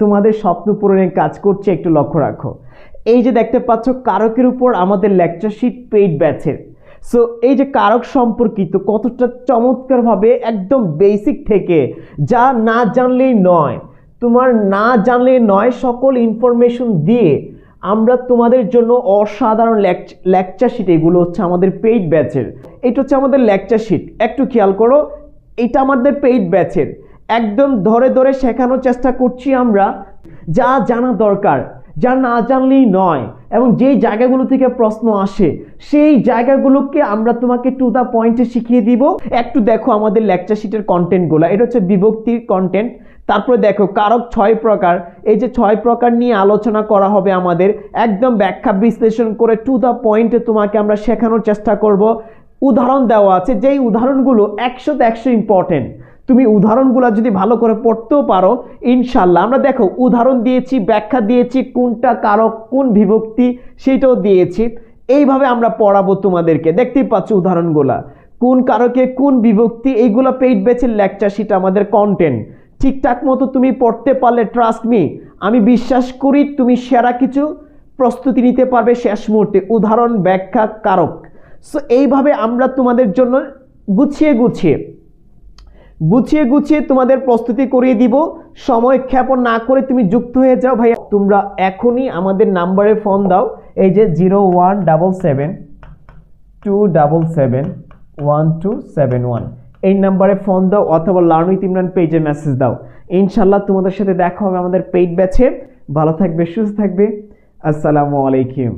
তোমাদের স্বপ্ন পূরণের কাজ করছে, একটু লক্ষ্য রাখো। এই যে দেখতে পাচ্ছ, কারকের উপর আমাদের লেকচার শিট পেইড ব্যাচের সো এই যে কারক সম্পর্কিত কতটা চমৎকারভাবে একদম বেসিক থেকে, যা না জানলেই নয়, তোমার না জানলেই নয়, সকল ইনফরমেশন দিয়ে আমরা তোমাদের জন্য অসাধারণ লেকচার শিট এগুলো হচ্ছে আমাদের পেইড ব্যাচের এটা হচ্ছে আমাদের লেকচার শিট একটু খেয়াল করো, এটা আমাদের পেইড ব্যাচের একদম ধরে ধরে শেখানোর চেষ্টা করছি আমরা, যা জানা দরকার, যা না জানলেই নয়, এবং যেই জায়গাগুলো থেকে প্রশ্ন আসে, সেই জায়গাগুলোকে আমরা তোমাকে টু দ্য পয়েন্টে শিখিয়ে দিব। একটু দেখো আমাদের লেকচার শিটের কন্টেন্টগুলো এটা হচ্ছে বিভক্তির কন্টেন্ট তারপরে দেখো, কারক ছয় প্রকার, এই যে ছয় প্রকার নিয়ে আলোচনা করা হবে আমাদের, একদম ব্যাখ্যা বিশ্লেষণ করে টু দ্য পয়েন্টে তোমাকে আমরা শেখানোর চেষ্টা করব। উদাহরণ দেওয়া আছে, যেই উদাহরণগুলো একশোতে একশো ইম্পর্টেন্ট তুমি উদাহরণগুলো যদি ভালো করে পড়তেও পারো ইনশাল্লাহ আমরা দেখো, উদাহরণ দিয়েছি, ব্যাখ্যা দিয়েছি, কোনটা কারক, কোন বিভক্তি সেটাও দিয়েছি। এইভাবে আমরা পড়াবো তোমাদেরকে। দেখতেই পাচ্ছ উদাহরণগুলা। কোন কারকে, কোন বিভক্তি এইগুলো পেইড বেচের লেকচার শিট আমাদের কন্টেন্ট ঠিকঠাক মতো তুমি পড়তে পারলে ট্রাস্ট মি আমি বিশ্বাস করি তুমি সেরা কিছু প্রস্তুতি নিতে পারবে শেষ মুহূর্তে। উদাহরণ, ব্যাখ্যা, কারক। সো এইভাবে আমরা তোমাদের জন্য গুছিয়ে গুছিয়ে গুছিয়ে গুছিয়ে তোমাদের প্রস্তুতি করিয়ে দিব। সময় ক্ষেপণ না করে তুমি যুক্ত হয়ে যাও ভাইয়া। তোমরা এখনই আমাদের নাম্বারে ফোন দাও। এই যে zero one double seven two double seven one two seven one. এই নাম্বারে ফোন দাও অথবা লার্ন উইথ ইমরান পেজে মেসেজ দাও। ইনশাল্লাহ তোমাদের সাথে দেখা হবে আমাদের পেইড ব্যাচে। ভালো থাকবে, সুস্থ থাকবে। আসসালামু আলাইকুম।